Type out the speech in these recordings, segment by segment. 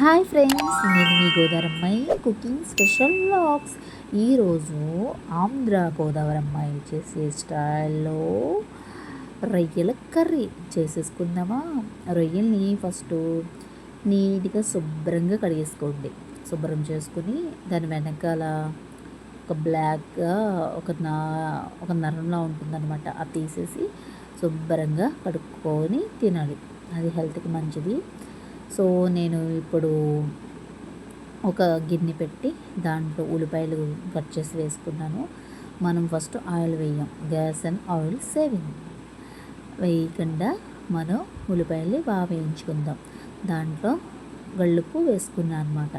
Hi friends నేను మీ గోదావరమ్మాయి కుకింగ్ స్పెషల్ వ్లాగ్స్. ఈరోజు ఆంధ్ర గోదావరమ్మాయి చేసే స్టైల్లో రొయ్యల కర్రీ చేసేసుకుందామా? రొయ్యల్ని ఫస్ట్ నీట్గా శుభ్రంగా కడిగేసుకోండి. శుభ్రం చేసుకుని దాని వెనకాల ఒక బ్లాక్గా ఒక నా ఒక నరంలా ఉంటుందన్నమాట. అది తీసేసి శుభ్రంగా కడుక్కొని తినాలి. అది హెల్త్కి మంచిది. సో నేను ఇప్పుడు ఒక గిన్నె పెట్టి దాంట్లో ఉల్లిపాయలు కట్ చేసి వేసుకున్నాను. మనం ఫస్ట్ ఆయిల్ వేయం. Gas and oil saving. వేయకుండా మనం ఉల్లిపాయలు బాగా వేయించుకుందాం. దాంట్లో గళ్ళుప్పు వేసుకున్నాను అనమాట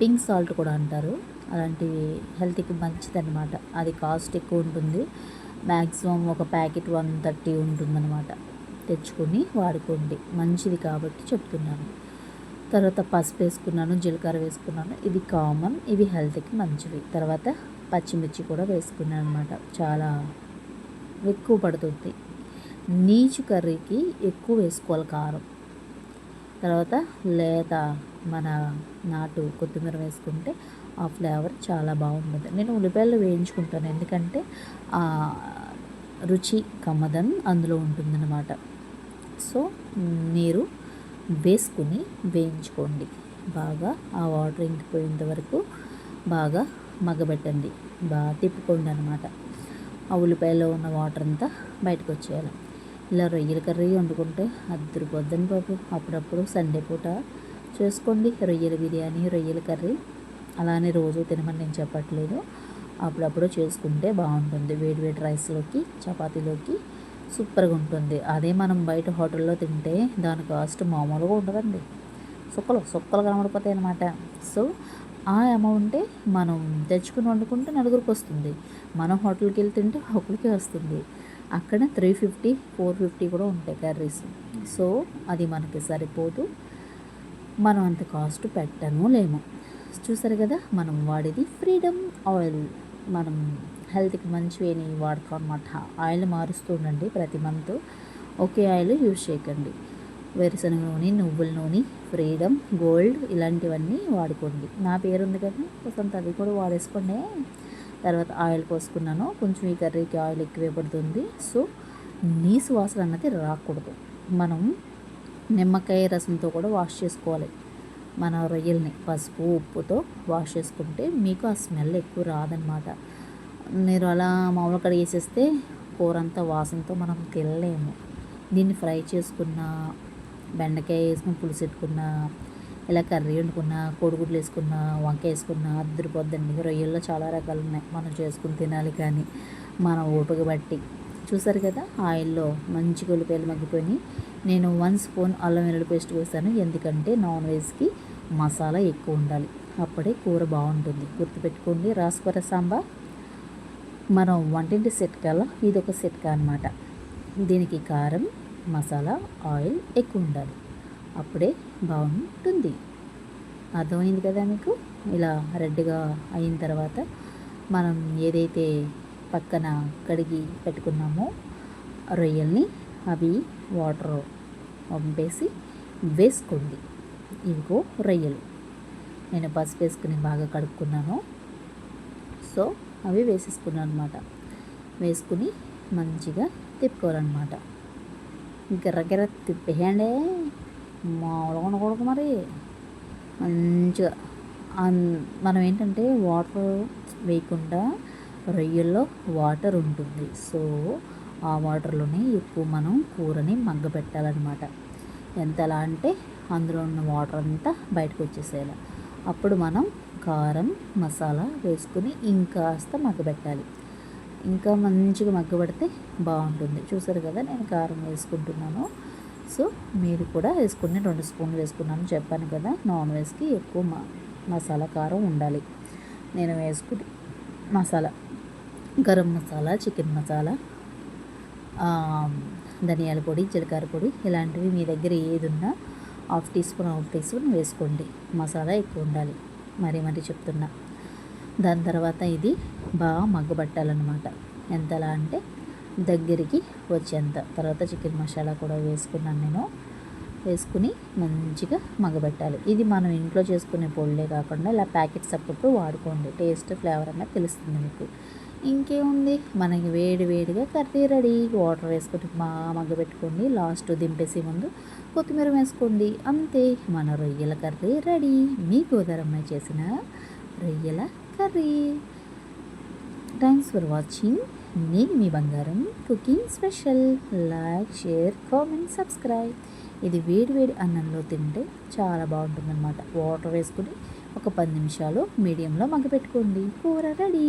పింక్ సాల్ట్ కూడా అంటారు. అలాంటివి హెల్త్కి మంచిదన్నమాట. అది కాస్ట్ ఎక్కువ ఉంటుంది. మ్యాక్సిమం ఒక ప్యాకెట్ వన్ థర్టీ ఉంటుందన్నమాట. తెచ్చుకొని వాడుకోండి. మంచిది కాబట్టి చెప్తున్నాను. తర్వాత పసుపు వేసుకున్నాను జీలకర్ర వేసుకున్నాను. ఇది కామన్ ఇవి హెల్త్కి మంచివి. తర్వాత పచ్చిమిర్చి కూడా వేసుకున్నాను అనమాట చాలా ఎక్కువ పడుతుంది. నీచు కర్రీకి ఎక్కువ వేసుకోవాలి కారం. తర్వాత లేత మన నాటు కొత్తిమీర వేసుకుంటే ఆ ఫ్లేవర్ చాలా బాగుంటుంది. నేను ఉల్లిపాయలు వేయించుకుంటాను. ఎందుకంటే ఆ రుచి కమ్మదం అందులో ఉంటుందన్నమాట. సో మీరు వేసుకుని వేయించుకోండి. బాగా ఆ వాటర్ ఇంకిపోయేంత వరకు బాగా మగ్గబెట్టండి. బాగా తిప్పుకోండి అనమాట ఆ ఉల్లిపాయలో ఉన్న వాటర్ అంతా బయటకు వచ్చేయాలి. ఇలా రొయ్యల కర్రీ వండుకుంటే అద్దరిపోద్దని బాబు. అప్పుడప్పుడు సండే పూట చేసుకోండి. రొయ్యల బిర్యానీ రొయ్యల కర్రీ అలానే రోజు తినమని నేను చెప్పట్లేదు. అప్పుడప్పుడు చేసుకుంటే బాగుంటుంది. వేడి వేడి రైస్లోకి చపాతీలోకి సూపర్గా ఉంటుంది అదే మనం బయట హోటల్లో తింటే దాని కాస్ట్ మామూలుగా ఉండదండి. సుక్కలు సుక్కలు కనబడిపోతాయి అనమాట సో ఆ అమౌంటే మనం తెచ్చుకుని వండుకుంటే నలుగురికి వస్తుంది మనం హోటల్కి వెళ్ళి తింటే ఒకరికి వస్తుంది. అక్కడ త్రీ ఫిఫ్టీ ఫోర్ ఫిఫ్టీ కూడా ఉంటాయి కర్రీస్. సో అది మనకి సరిపోదు. మనం అంత కాస్ట్ పెట్టను లేము. చూసారు కదా మనం వాడేది ఫ్రీడమ్ ఆయిల్. మనం హెల్త్కి మంచివేని వాడుకోనమాట ఆయిల్ మారుస్తూ ఉండండి ప్రతి మంత్. ఒకే ఆయిల్ యూజ్ చేయకండి. వేరుశనగ నూనె నువ్వుల నూనె ఫ్రీడమ్ గోల్డ్ ఇలాంటివన్నీ వాడుకోండి. నా పేరు ఉంది కదా కొంత అది కూడా వాడేసుకోండి. తర్వాత ఆయిల్ పోసుకున్నాను. కొంచెం ఈ కర్రీకి ఆయిల్ ఎక్కువే పడుతుంది. సో నీసు సువాసన అన్నది రాకూడదు. మనం నిమ్మకాయ రసంతో కూడా వాష్ చేసుకోవాలి. మన రొయ్యల్ని పసుపు ఉప్పుతో వాష్ చేసుకుంటే మీకు ఆ స్మెల్ ఎక్కువ రాదనమాట మీరు అలా మామూలు కడిగేసేస్తే కూర అంతా వాసనతో మనం తినలేము. దీన్ని ఫ్రై చేసుకున్న బెండకాయ వేసుకుని పులుసు పెట్టుకున్న ఇలా కర్రీ వండుకున్న కోడిగుడ్లు వేసుకున్న వంకాయ వేసుకున్న అద్దరిపోద్దండి. రొయ్యల్లో చాలా రకాలు ఉన్నాయి. మనం చేసుకుని తినాలి కానీ మన ఓపిక బట్టి. చూసారు కదా ఆయిల్లో మంచి ఉల్లిపాయలు మగ్గిపోయి నేను వన్ స్పూన్ అల్లం వెల్లుల్లి పేస్ట్ వేసాను. ఎందుకంటే నాన్ వెజ్కి మసాలా ఎక్కువ ఉండాలి. అప్పుడే కూర బాగుంటుంది. గుర్తుపెట్టుకోండి రాసుకోర సాంబార్ మనం వంటింటి సిట్కాలో ఇది ఒక సిట్కా అనమాట దీనికి కారం మసాలా ఆయిల్ ఎక్కువ ఉండాలి. అప్పుడే బాగుంటుంది. అర్థమైంది కదా మీకు? ఇలా రెడ్గా అయిన తర్వాత మనం ఏదైతే పక్కన కడిగి పెట్టుకున్నామో రొయ్యల్ని అవి వాటర్ పంపేసి వేసుకోండి. ఇవిగో రొయ్యలు. నేను పసుపు వేసుకుని బాగా కడుక్కున్నాను. సో అవి వేసేసుకున్నాను అనమాట వేసుకుని మంచిగా తిప్పుకోవాలన్నమాట. గిర్ర తిప్పేయండి. మామూలుగా ఉండకూడదు మరి. మంచిగా మనం ఏంటంటే వాటర్ వేయకుండా రొయ్యల్లో వాటర్ ఉంటుంది. సో ఆ వాటర్లోనే ఎక్కువ మనం కూరని మగ్గబెట్టాలన్నమాట ఎంతలా అంటే అందులో ఉన్న వాటర్ అంతా బయటకు వచ్చేసేయాలి. అప్పుడు మనం కారం మసాలా వేసుకుని ఇంకాస్త మగ్గబెట్టాలి ఇంకా మంచిగా మగ్గబెడితే బాగుంటుంది. చూసారు కదా నేను కారం వేసుకుంటున్నాను. సో మీరు కూడా వేసుకుని రెండు స్పూన్లు వేసుకున్నాను. చెప్పాను కదా నాన్ వెజ్కి ఎక్కువ మసాలా కారం ఉండాలి. నేను వేసుకుని మసాలా గరం మసాలా చికెన్ మసాలా ధనియాల పొడి జీలకర్ర పొడి ఇలాంటివి మీ దగ్గర ఏది ఉన్నా half teaspoon half teaspoon వేసుకోండి. మసాలా ఎక్కువ ఉండాలి. మరీ మరీ చెప్తున్నా. దాని తర్వాత ఇది బాగా మగ్గబట్టాలన్నమాట. ఎంతలా అంటే దగ్గరికి వచ్చేంత. తర్వాత చికెన్ మసాలా కూడా వేసుకున్నాను నేను. వేసుకుని మంచిగా మగబెట్టాలి ఇది మనం ఇంట్లో చేసుకునే పొళ్ళే కాకుండా ఇలా ప్యాకెట్స్ అప్పుడప్పుడు వాడుకోండి. టేస్ట్ ఫ్లేవర్ అనేది తెలుస్తుంది మీకు. ఇంకేముంది? మనకి వేడి వేడిగా కర్రీ రెడీ. వాటర్ వేసుకొని మా మగ్గబెట్టుకోండి లాస్ట్ దింపేసే ముందు కొత్తిమీర వేసుకోండి. అంతే మన రొయ్యల కర్రీ రెడీ. మీ గోదారమ్మాయి చేసిన రొయ్యల కర్రీ. థ్యాంక్స్ ఫర్ వాచింగ్ నేను మీ బంగారం cooking special. Like share comment subscribe ఇది వేడి వేడి అన్నంలో తింటే చాలా బాగుంటుందన్నమాట. వాటర్ వేసుకుని ఒక పది నిమిషాలు మీడియంలో మగ్గపెట్టుకోండి కూర రెడీ.